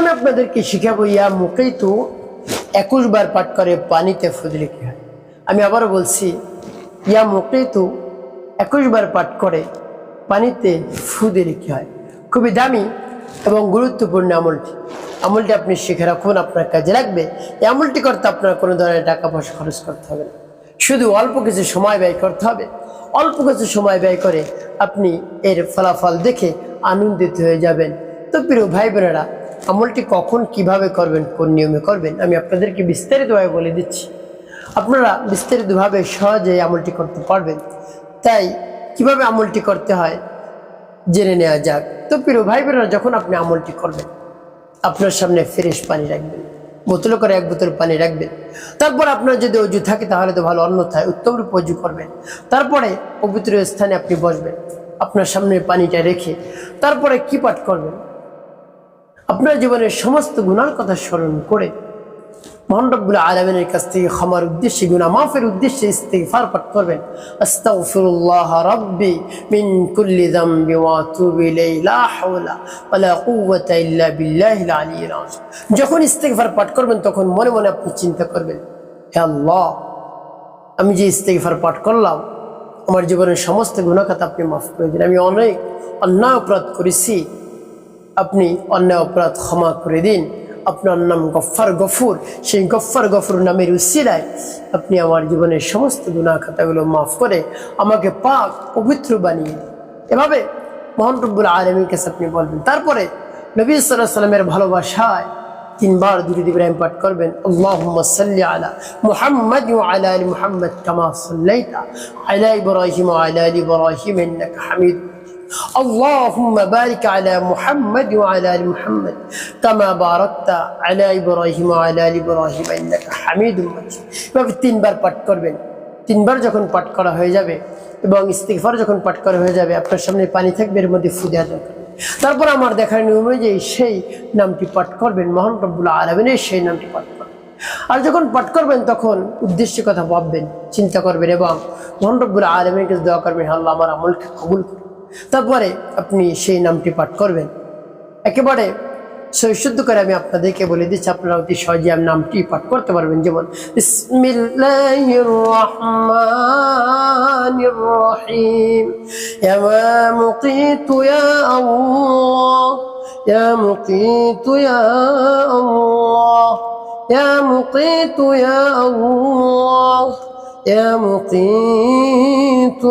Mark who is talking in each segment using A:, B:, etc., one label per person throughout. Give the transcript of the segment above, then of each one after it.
A: আমি আপনাদেরকে শিখাবো, ইয়া মুখেই তো একুশ বার পাঠ করে পানিতে ফুদলে কি হয়। আমি আবারও বলছি, ইয়া মুখেই তো একুশ বার পাঠ করে পানিতে ফুদলে কি হয়। খুবই দামি এবং গুরুত্বপূর্ণ আমলটি। আমলটি আপনি শিখে রাখুন, আপনার কাজে লাগবে। এই আমলটি করতে আপনার কোনো ধরনের টাকা পয়সা খরচ করতে হবে না। শুধু অল্প কিছু সময় ব্যয় করতে হবে। অল্প কিছু সময় ব্যয় করে আপনি এর ফলাফল দেখে আনন্দিত হয়ে যাবেন। তো প্রিয় ভাই বোনেরা আমলটি কখন কীভাবে করবেন, কোন নিয়মে করবেন, আমি আপনাদেরকে বিস্তারিতভাবে বলে দিচ্ছি। আপনারা বিস্তারিতভাবে সহজে আমলটি করতে পারবেন। তাই কীভাবে আমলটি করতে হয় জেনে নেওয়া যাক। তো প্রিয় ভাই বোনেরা যখন আপনি আমলটি করবেন, আপনার সামনে ফ্রেশ পানি রাখবেন, বোতলে করে এক বোতল পানি রাখবেন। তারপর আপনার যদি অজু থাকে, তাহলে তো ভালো, অন্যথায় উত্তম রূপে অজু করবেন। তারপরে পবিত্র স্থানে আপনি বসবেন, আপনার সামনে পানিটা রেখে তারপরে কি পাঠ করবেন? আপনার জীবনের সমস্ত গুণার কথা স্মরণ করে মহান রব্বুল আলমিনের কাছ থেকে ক্ষমার উদ্দেশ্যে গুণা মাফের উদ্দেশ্যে ইস্তেগফার পাঠ করবেন। আস্তাগফিরুল্লাহ রাব্বি মিন কুল্লি যামবি ওয়া ইলাইহি, লা হাওলা ওয়ালা কুওয়াতা ইল্লা বিল্লাহিল আলিয়্যিল আযীম। যখন ইস্তেগফার পাঠ করবেন, তখন মনে মনে আপনি চিন্তা করবেন, হে আল্লাহ, আমি যে ইস্তেগফার পাঠ করলাম, আমার জীবনের সমস্ত গুণাখাত আপনি মাফ করে দিন আমি অনেক অন্যায় অপরাধ করেছি। আপনি অন্যায় অপরাধ ক্ষমা করে দিন। আপনার নাম গফ্ফার গফুর। সেই গফ্ফার গফুর নামের উসিলায় আপনি আমার জীবনের সমস্ত গুণা খাতাগুলো মাফ করে আমাকে পাক, পবিত্র বানিয়ে এভাবে মোহন রব্বুল আলমীর কাছে আপনি বলবেন। তারপরে নবী সাল্লাহ সাল্লামের ভালোবাসায় তিনবার দুরুদ ইব্রাহিম পাঠ করবেন। আল্লাহুম্মা সাল্লি আলা মুহাম্মাদ আলা হামিদুম اللهم بارك على محمد وعلى ال محمد كما باركت على ابراهيم وعلى ال ابراهيم انك حميد مجيد এভাবে তিনবার পাঠ করবেন তিনবার যখন পাঠ করা হয়ে যাবে এবং ইস্তিগফার যখন পাঠ করা হয়ে যাবে আপনার সামনে পানি থাকবে এর মধ্যে ফুদে আদান করবেন তারপর আমার দেখার নিয়ম অনুযায়ী সেই নামটি পাঠ করবেন মহান রব্বুল্লাহ আলমিনের সেই নামটি পাঠ করবেন আর যখন পাঠ করবেন তখন উদ্দেশ্যে কথা ভাববেন চিন্তা করবেন এবং মহান রব্বুল্লাহ আলমের কাছে দোয়া করবেন আল্লাহ আমার আমলকে কবুল করুন তারপরে আপনি সেই নামটি পাঠ করবেন। একেবারে সৈশুদ্ধ করে আমি আপনাদেরকে বলে দিচ্ছি, আপনারা অতি সহজে আমি নামটি পাঠ করতে পারবেন। যেমন ইয়া মুকিতু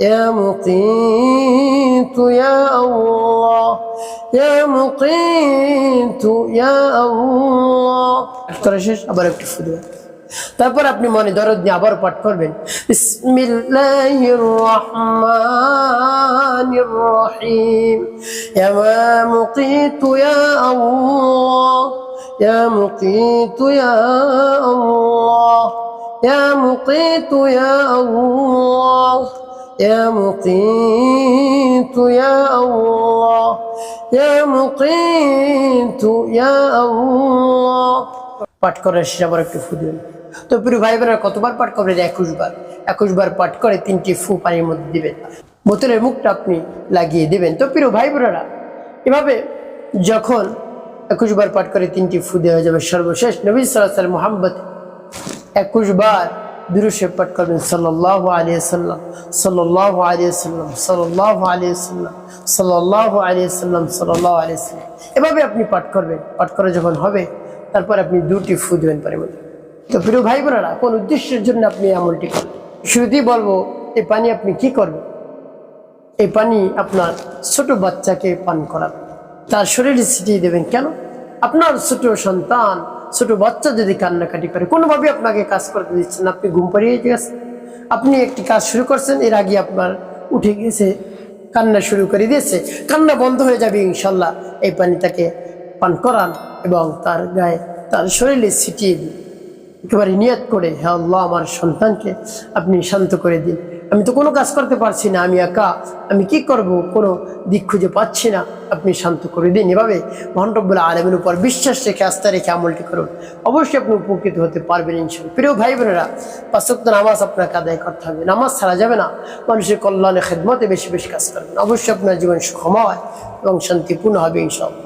A: يا مقيت يا الله يا مقيت يا الله করা শেষ আবার একটু ফুদে তারপর আপনি মনে দরদ নিয়ে আবার পাঠ করবেন বিসমিল্লাহির রহমানির রহিম ইয়া মুকিতু ইয়া আল্লাহ ইয়া মুকিতু ইয়া আল্লাহ يا مقيت يا الله يا مقيت يا الله يا مقيت يا الله পাঠ করার শেষে আবার একটু ফু দিবেন তো প্রিয় ভাই বোনেরা কতবার পাঠ করবেন একুশ বার একুশ বার পাঠ করে তিনটি ফু পানির মধ্যে দিবেন বোতলের মুখটা আপনি লাগিয়ে দেবেন তো প্রিয় ভাই বোনেরা এভাবে যখন একুশ বার পাঠ করে তিনটি ফু দেওয়া হয়ে যাবে সর্বশেষ নবী সাল্লাহ সাল্লাম মোহাম্মদ একুশ বার দুরুশে পাঠ করবেন। সাল্লাহ আলিয়া সাল্লাম সাল্লাহ আলিয়া সাল্লাম সাল্লাহ আলিয়া সাল্লাম সাল্লাহ আলিয়া সাল্লাম সাল্লাহ আলিয়া সাল্লাম। এভাবে আপনি পাঠ করবেন। পাঠ করে যখন হবে, তারপর আপনি দুটি ফু দেবেন পানির তো প্রিয় ভাই বোনেরা কোন উদ্দেশ্যের জন্য আপনি এই আমলটি করবেন শুরুতেই বলব, এই পানি আপনি কি করবেন? এই পানি আপনার ছোট বাচ্চাকে পান করাবেন তার শরীরে ছিটিয়ে দেবেন কেন? আপনার ছোট সন্তান ছোট বাচ্চা যদি কান্নাকাটি করে কোনোভাবে আপনাকে কাজ করতে দিচ্ছেন আপনি ঘুম পাড়িয়ে গেছেন। আপনি একটি কাজ শুরু করছেন, এর আগে আপনার উঠে গেছে, কান্না শুরু করে দিয়েছে। কান্না বন্ধ হয়ে যাবে ইনশাল্লাহ। এই পানি তাকে পান করান এবং তার গায়ে, তার শরীরে ছিটিয়ে দিন। একেবারে নিয়ত করে হ্যাঁ আল্লাহ, আমার সন্তানকে আপনি শান্ত করে দিন। আমি তো কোনো কাজ করতে পারছি না, আমি একা, আমি কি করব? কোনো দিক খুঁজে পাচ্ছি না। আপনি শান্ত করে দিন। এভাবে মহানরব্বুল্লাহ আলমের উপর বিশ্বাস রেখে, আস্থা রেখে আমলটি করুন। অবশ্যই আপনি উপকৃত হতে পারবেন ইনশাল প্রিয় ভাই বোনেরা পাঁচক্ত নামাজ আপনাকে আদায় করতে হবে। নামাজ ছাড়া যাবে না। মানুষের কল্যাণে, খেদমতে বেশি বেশি কাজ করবেন। অবশ্যই আপনার জীবন সুখময় এবং শান্তিপূর্ণ হবে ইনশাল্লাহ